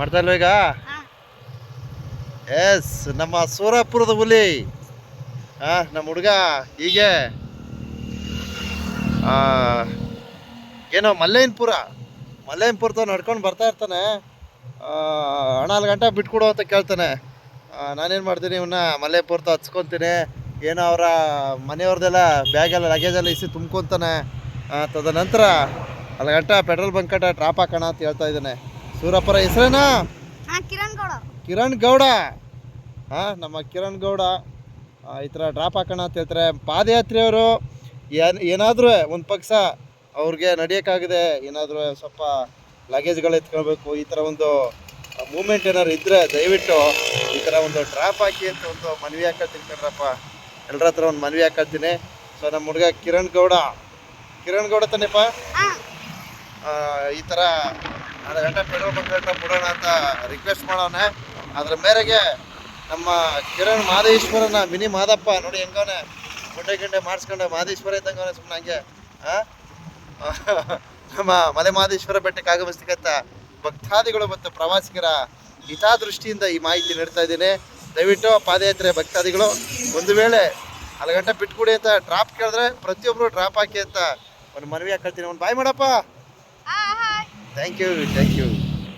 ಮಾಡ್ತಾ ಇಲ್ವ ಈಗ. ಎಸ್ ನಮ್ಮ ಸೂರಪುರದ ಹುಲಿ. ಹಾ ನಮ್ಮ ಹುಡುಗ ಹೀಗೆ. ಆ, ಏನೋ ಮಲ್ಲೇನ್ಪುರ. ಮಲ್ಲೇನ್ಪುರದ ನಡ್ಕೊಂಡು ಬರ್ತಾ ಇರ್ತಾನೆ. ಆ, ಹಣ ಗಂಟೆ ಬಿಟ್ಕೊಡು ಅಂತ ಕೇಳ್ತಾನೆ. ನಾನೇನು ಮಾಡ್ತೀನಿ ಇವನ್ನ ಮಲ್ಲೇಪುರದ ಹಚ್ಕೊತೀನಿ. ಏನೋ ಅವರ ಮನೆಯವ್ರದ್ದೆಲ್ಲ ಬ್ಯಾಗೆಲ್ಲ ಲಗೇಜೆಲ್ಲ ಇಸಿ ತುಂಬ್ಕೊತಾನೆ. ತದನಂತರ ಅಲ್ಲಿ ಗಂಟೆ ಪೆಟ್ರೋಲ್ ಬಂಕ್ ಕಟ್ಟ ಡ್ರಾಪ್ ಹಾಕೋಣ ಅಂತ ಹೇಳ್ತಾ ಇದ್ದಾನೆ. ಸೂರಪ್ಪರ ಹೆಸರೇನಾ? ಕಿರಣ್ ಗೌಡ. ಕಿರಣ್ ಗೌಡ. ಹಾಂ ನಮ್ಮ ಕಿರಣ್ ಗೌಡ ಈ ಥರ ಡ್ರಾಪ್ ಹಾಕೋಣ ಅಂತ ಹೇಳ್ತಾರೆ. ಪಾದಯಾತ್ರೆಯವರು ಏನ್ ಏನಾದರೂ ಒಂದು ಪಕ್ಷ ಅವ್ರಿಗೆ ನಡೆಯೋಕ್ಕಾಗದೆ ಏನಾದರೂ ಸ್ವಲ್ಪ ಲಗೇಜ್ಗಳು ಎತ್ಕೊಳ್ಬೇಕು ಈ ಥರ ಒಂದು ಮೂಮೆಂಟ್ ಏನಾದ್ರು ಇದ್ದರೆ ದಯವಿಟ್ಟು ಈ ಥರ ಒಂದು ಡ್ರಾಪ್ ಹಾಕಿ ಅಂತ ಒಂದು ಮನವಿ ಹಾಕೊಳ್ತೀನಿ ಕಣ್ರಪ್ಪ. ಎಲ್ಲರ ಹತ್ರ ಒಂದು ಮನವಿ ಹಾಕೊಳ್ತೀನಿ. ಸೊ ನಮ್ಮ ಹುಡುಗ ಕಿರಣ್ ಗೌಡ. ಕಿರಣ್ ಗೌಡ ತಾನೇಪ್ಪ? ಈ ಥರ ನಾಲ್ಕು ಗಂಟೆ ಪೆಟ್ರೋಲ್ ಬಂಕ್ ಗಂಟೆ ಬಿಡೋಣ ಅಂತ ರಿಕ್ವೆಸ್ಟ್ ಮಾಡೋಣ ಅದ್ರ ಮೇರೆಗೆ ನಮ್ಮ ಕಿರಣ್ ಮಾದೇಶ್ವರನ ಮಿನಿ ಮಾದಪ್ಪ ನೋಡಿ ಹೆಂಗವನೆ ಗುಂಡೆ ಗಿಂಡೆ ಮಾಡಿಸ್ಕೊಂಡೆ ಮಾದೇಶ್ವರ ಇದ್ದಂಗವನೆ ಸುಮ್ಮನೆ ಹಂಗೆ? ನಮ್ಮ ಮಲೆ ಮಾದೇಶ್ವರ ಬೆಟ್ಟಕ್ಕೆ ಆಗಮಿಸ್ತಕ್ಕಂಥ ಭಕ್ತಾದಿಗಳು ಮತ್ತು ಪ್ರವಾಸಿಗರ ಹಿತಾದೃಷ್ಟಿಯಿಂದ ಈ ಮಾಹಿತಿ ನೀಡ್ತಾ ಇದ್ದೀನಿ. ದಯವಿಟ್ಟು ಪಾದಯಾತ್ರೆ ಭಕ್ತಾದಿಗಳು, ಒಂದು ವೇಳೆ ಅಲ್ಲಿ ಗಂಟೆ ಬಿಟ್ಕೊಡಿ ಅಂತ ಡ್ರಾಪ್ ಕೇಳಿದ್ರೆ ಪ್ರತಿಯೊಬ್ಬರು ಡ್ರಾಪ್ ಹಾಕಿ ಅಂತ ಒಂದು ಮನವಿ ಹಾಕೊಳ್ತೀನಿ ಒಂದು ಬಾಯ್ ಮಾಡಪ್ಪ. Thank you thank you